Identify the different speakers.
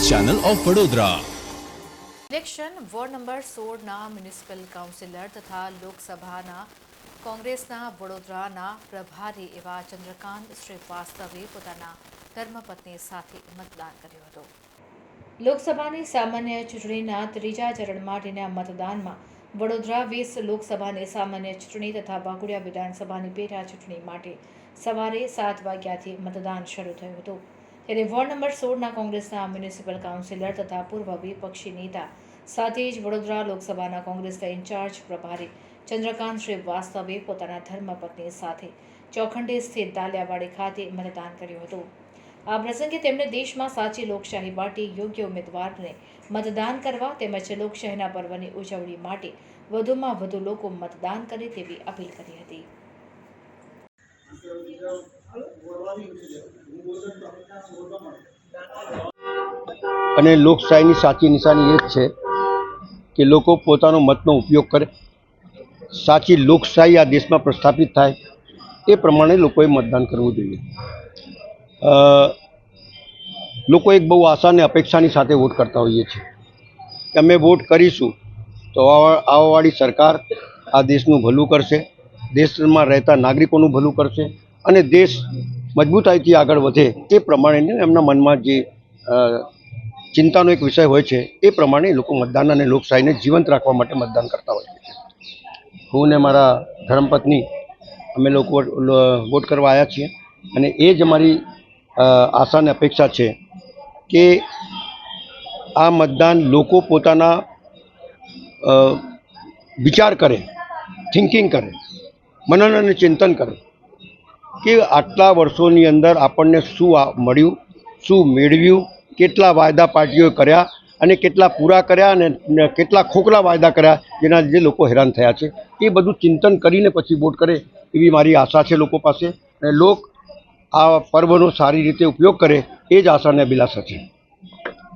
Speaker 1: Channel of Vadodara
Speaker 2: election ward number સોળના municipal councillor તથા લોકસભાના કોંગ્રેસના વડોદરાના પ્રભારી એવા ચંદ્રકાંત શ્રીવાસ્તવે પોતાના ધર્મપત્ની સાથે મતદાન કર્યું હતું લોકસભાની સામાન્ય ચૂંટણીના ત્રીજા ચરણ માટેના મતદાનમાં વડોદરા વીસ લોકસભાની સામાન્ય ચૂંટણી તથા વાઘોડિયા વિધાનસભાની પેટા ચૂંટણી માટે સવારે સાત વાગ્યાથી મતદાન શરૂ થયું હતું ત્યારે વોર્ડ નંબર સોળના કોંગ્રેસના મ્યુનિસિપલ કાઉન્સિલર તથા પૂર્વ વિપક્ષી નેતા, સાથે જ વડોદરા લોકસભાના કોંગ્રેસના ઇન્ચાર્જ પ્રભારી ચંદ્રકાંત શ્રીવાસ્તવે પોતાના ધર્મપત્ની સાથે ચોખંડી સ્થિત દાલિયાવાડી ખાતે મતદાન કર્યું હતું. આ પ્રસંગે તેમણે દેશમાં સાચી લોકશાહી માટે યોગ્ય ઉમેદવારને મતદાન કરવા તેમજ લોકશાહીના પર્વની ઉજવણી માટે વધુમાં વધુ લોકો મતદાન કરે તેવી અપીલ કરી હતી.
Speaker 3: અને લોકશાહીની સાચી નિશાની એ જ છે કે લોકો પોતાનો મતનો ઉપયોગ કરે. સાચી લોકશાહી આ દેશમાં પ્રસ્થાપિત થાય એ પ્રમાણે લોકોએ મતદાન કરવું જોઈએ. લોકો એક બહુ આશા અને અપેક્ષાની સાથે વોટ કરતા હોઈએ છીએ. અમે વોટ કરીશું તો આવા- આવવાવાળી સરકાર આ દેશનું ભલું કરશે, દેશમાં રહેતા નાગરિકોનું ભલું કરશે અને દેશ મજબૂતાઈથી આગળ વધે એ પ્રમાણે એમના મનમાં જે ચિંતાનો એક વિષય હોય છે, એ પ્રમાણે લોકો મતદાન અને લોકશાહીને જીવંત રાખવા માટે મતદાન કરતા હોય છે. હું ને મારા ધર્મપત્ની, અમે લોકો વોટ કરવા આવ્યા છીએ અને એ જ અમારી આશા અને અપેક્ષા છે કે આ મતદાન લોકો પોતાના વિચાર કરે થિંકિંગ કરે, મનન અને ચિંતન કરે. કે આટલા વર્ષોની અંદર આપણને શું મળ્યું, શું મેળવ્યું, કેટલા વાયદા પાર્ટીઓએ કર્યા અને કેટલા પૂરા કર્યા અને કેટલા ખોખલા વાયદા કર્યા, જેના લીધે લોકો હેરાન થયા છે. એ બધું ચિંતન કરીને પછી વોટ કરે એવી મારી આશા છે લોકો પાસે. અને લોક આ પર્વનો સારી રીતે ઉપયોગ કરે એ જ આશાને અભિલાષા છે.